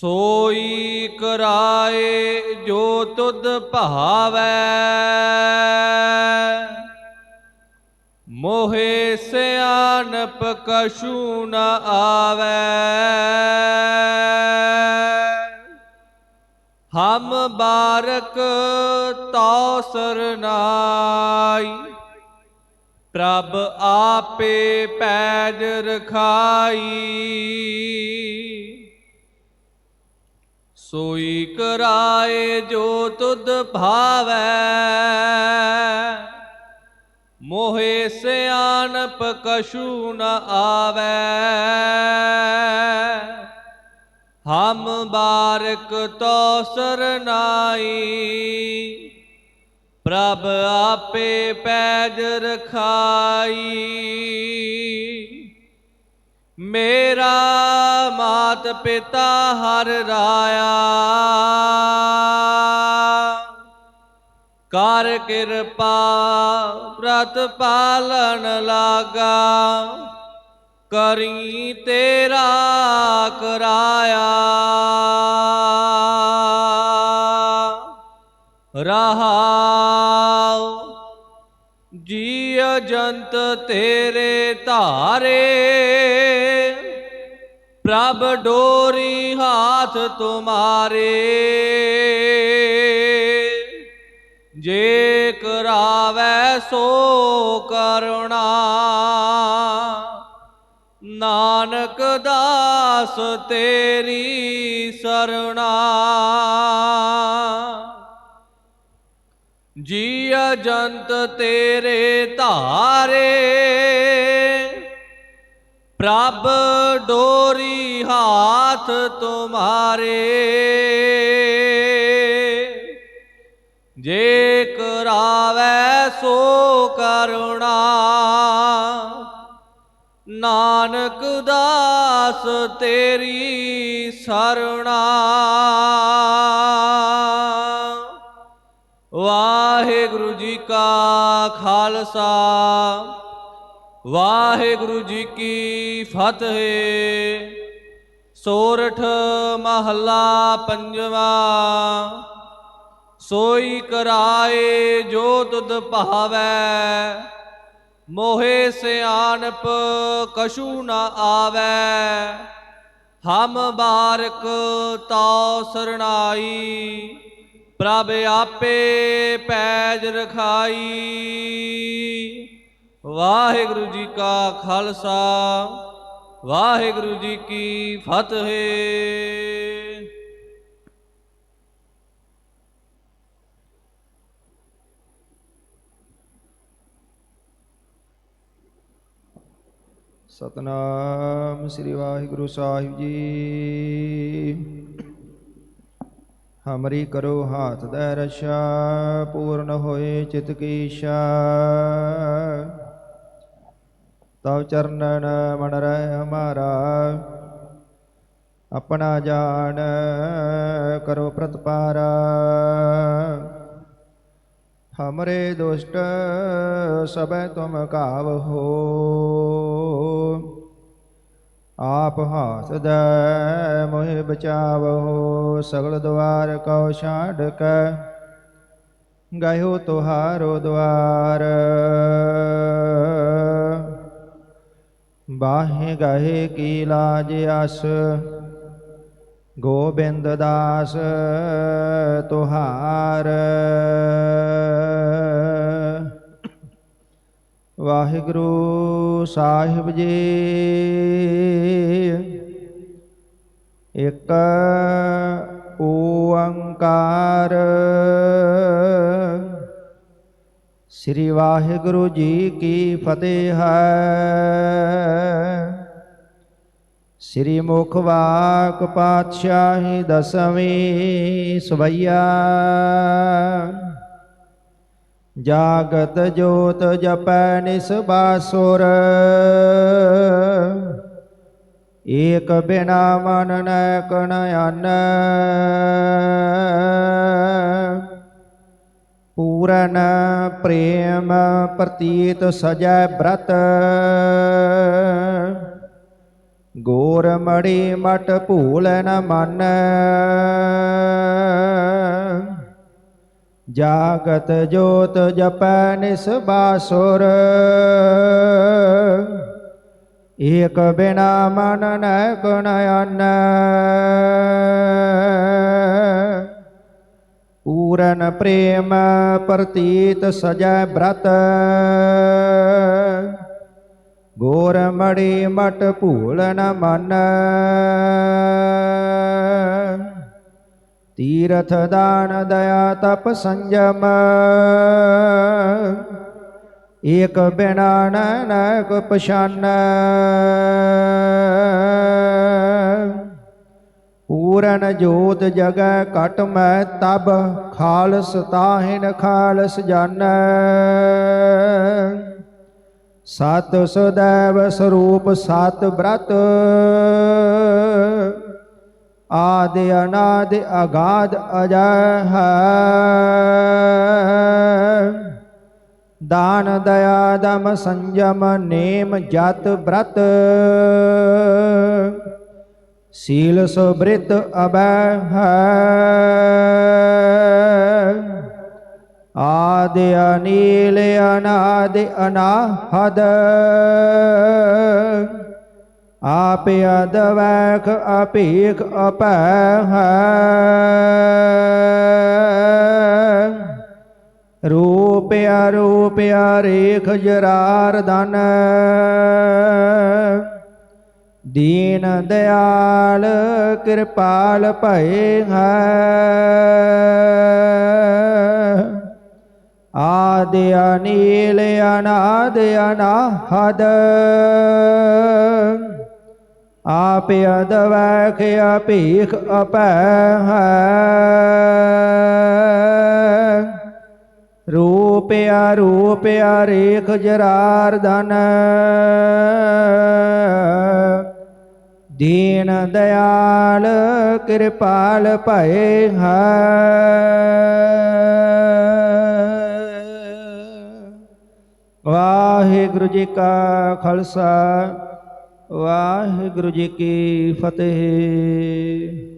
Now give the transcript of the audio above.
ਸੋਈ ਕਰਾਏ ਜੋ ਤੁਧ ਭਾਵੈ। ਮੋਹਿ ਸਿਆਨਪ ਕਛੂ ਨ ਆਵੈ। ਹਮ ਬਾਰਕ ਤੌ ਸਰਨਾਈ ਪ੍ਰਭ ਆਪੇ ਪੈਜ ਰਖਾਈ। ਸੋਈ ਕਰਾਏ ਜੋ ਤੁਧ ਭਾਵੈ। ਮੋਹਿ ਸਿਆਨਪ ਕਛੂ ਨ ਆਵੈ। ਹਮ ਬਾਰਕ ਤੋ ਸਰਨਾਈ ਪ੍ਰਭ ਆਪੇ ਪੈਜ ਰਖਾਈ। ਮੇਰਾ ਮਾਤ ਪਿਤਾ ਹਰ ਰਾਇਆ। ਕਰ ਕਿਰਪਾ ਪ੍ਰਤ ਪਾਲਣ ਲਾਗਾ। ਕਰੀ ਤੇਰਾ ਕਰਾਇਆ। ਰਹਾ ਜੀ ਜੰਤ ਤੇਰੇ ਧਾਰੇ। ਪ੍ਰਭ ਡੋਰੀ ਹਾਥ ਤੁਮਾਰੇ। ਜੇ ਕਰਾਵੈ ਸੋ ਕਰੁਣਾ। ਨਾਨਕ ਦਾਸ ਤੇਰੀ ਸਰਣਾ। ਜੀ ਜੰਤ ਤੇਰੇ ਧਾਰੇ, ਪ੍ਰਭ ਡੋਰੀ ਹਾਥ ਤੁਮਾਰੇ। ਜੇ ਕਰਾਵੈ ਸੋ ਕਰੁਣਾ, ਨਾਨਕ ਦਾਸ ਤੇਰੀ ਸਰਣਾ। ਕਾ ਖਾਲਸਾ। ਵਾਹਿਗੁਰੂ ਜੀ ਕੀ ਫਤਿਹ। ਸੋਰਠ ਮਹੱਲਾ ਪੰਜਵਾ। ਸੋਈ ਕਰਾਏ ਜੋ ਤੁਧ ਭਾਵੈ। ਮੋਹਿ ਸਿਆਨਪ ਕਸ਼ੂ ਨਾ ਆਵੈ। ਹਮ ਬਾਰਕ ਤੌ ਸਰਣਾਈ। ਪ੍ਰਭ ਆਪੇ ਪੈਜ ਰਖਾਈ। ਵਾਹਿਗੁਰੂ ਜੀ ਕਾ ਖਾਲਸਾ, ਵਾਹਿਗੁਰੂ ਜੀ ਕੀ ਫਤਿਹ। ਸਤਨਾਮ ਸ੍ਰੀ ਵਾਹਿਗੁਰੂ ਸਾਹਿਬ ਜੀ। ਹਮਰੀ ਕਰੋ ਹਾਥ ਦੇ ਰਛਾ ਪੂਰਨ ਹੋਏ ਚਿਤ ਕੀ ਇੱਛਾ ਤਵ ਚਰਨਨ ਮਨ ਰਹਿ ਹਮਾਰਾ ਆਪਣਾ ਜਾਣ ਕਰੋ ਪ੍ਰਤਪਾਰਾ ਹਮਰੇ ਦੁਸ਼ਟ ਸਭੈ ਤੁਮ ਕਾਵ ਹੋ ਆਪ ਹਾਥ ਦੇ, ਮੋਹਿ ਬਚਾਵੋ, ਸਗਲ ਦੁਆਰ ਕਉ ਛਾੜ ਕੇ। ਗਇਓ ਤੁਹਾਰੋ ਦੁਆਰ। ਬਾਹੇ ਗਏ ਕੀ ਲਾਜ ਅਸ ਗੋਬਿੰਦ ਦਾਸ ਤੁਹਾਰ। ਵਾਹਿਗੁਰੂ ਸਾਹਿਬ ਜੀ। ਇੱਕ ਓੰਕਾਰ। ਸ੍ਰੀ ਵਾਹਿਗੁਰੂ ਜੀ ਕੀ ਫਤਿਹ ਹੈ। ਸ੍ਰੀ ਮੁਖ ਵਾਕ ਪਾਤਸ਼ਾਹੀ ਦਸਵੀਂ ਸਵਈਆ। ਜਾਗਤ ਜੋਤ ਜਪੈ ਨਿਸਬਾਸੁਰ ਏਕ ਬਿਨਾ ਮਨ ਨੈ ਕਣ ਅਨ ਪੂਰਨ ਪ੍ਰੇਮ ਪ੍ਰਤੀਤ ਸਜੈ ਬ੍ਰਤ। ਗੋਰ ਮੜੀ ਮਟ ਭੂਲ ਨ ਮਨ। ਜਾਗਤ ਜੋਤ ਜਪੈ ਨਿਸਬਾਸੁਰ ਏਕ ਬਿਨਾ ਮਨ ਨੈ ਗੁਣ ਅਨ। ਪੂਰਨ ਪ੍ਰੇਮ ਪ੍ਰਤੀਤ ਸਜੈ ਬ੍ਰਤ। ਗੋਰ ਮੜੀ ਮਟ ਭੂਲ ਨ ਮਨ। ਤੀਰਥ ਦਾਨ ਦਇਆ ਤਪ ਸੰਜਮ। ਏਕ ਬਿਨਾ ਨਾਨਕ ਪਛਾਨ। ਪੂਰਨ ਜੋਤ ਜਗੈ ਘਟ ਮੈਂ ਤਬ, ਖਾਲਸ ਤਾਹਿਨ ਖਾਲਸ ਜਨ ਸਤ ਸदैव ਸਰੂਪ ਸਤ ਬ੍ਰਤ। ਆਦਿ ਅਨਾਦਿ ਅਗਾਧ ਅਜੈ ਦਾਨ ਦਇਆ ਦਮ ਸੰਜਮ ਨੇਮ ਜਤ ਬ੍ਰਤ। ਸੀਲ ਸੁਬ੍ਰਿਤ ਅਬੈ ਹੈ ਆਦਿ ਅਨੀਲ ਅਨਾਦਿ ਅਨਾਹਦ। ਆਪ ਅਦਵੈਖ ਅਪੀਖ ਅਪੈ ਹੈ ਰੂਪਿਆ ਅਰੂਪ ਅਰੇਖ ਜਰਾਰ ਦਨ ਦੀਨ ਦਿਆਲ ਕਿਰਪਾਲ ਭਏ ਹੈ। ਆਦਿ ਅਨੀਲ ਅਨਾਦ ਅਨਾਹਦ। ਆਪ ਅਦਵੈਖ ਭੀਖ ਅਪੈ ਹੈ। ਰੂਪਿਆ ਰੂਪਿਆ ਰੇਖ ਜਰਾਰ ਧਨ। ਦੀਨ ਦਿਆਲ ਕਿਰਪਾਲ ਭਏ ਹੈ। ਵਾਹਿਗੁਰੂ ਜੀ ਕਾ ਖਾਲਸਾ। ਵਾਹਿਗੁਰੂ ਜੀ ਕੀ ਫਤਿਹ।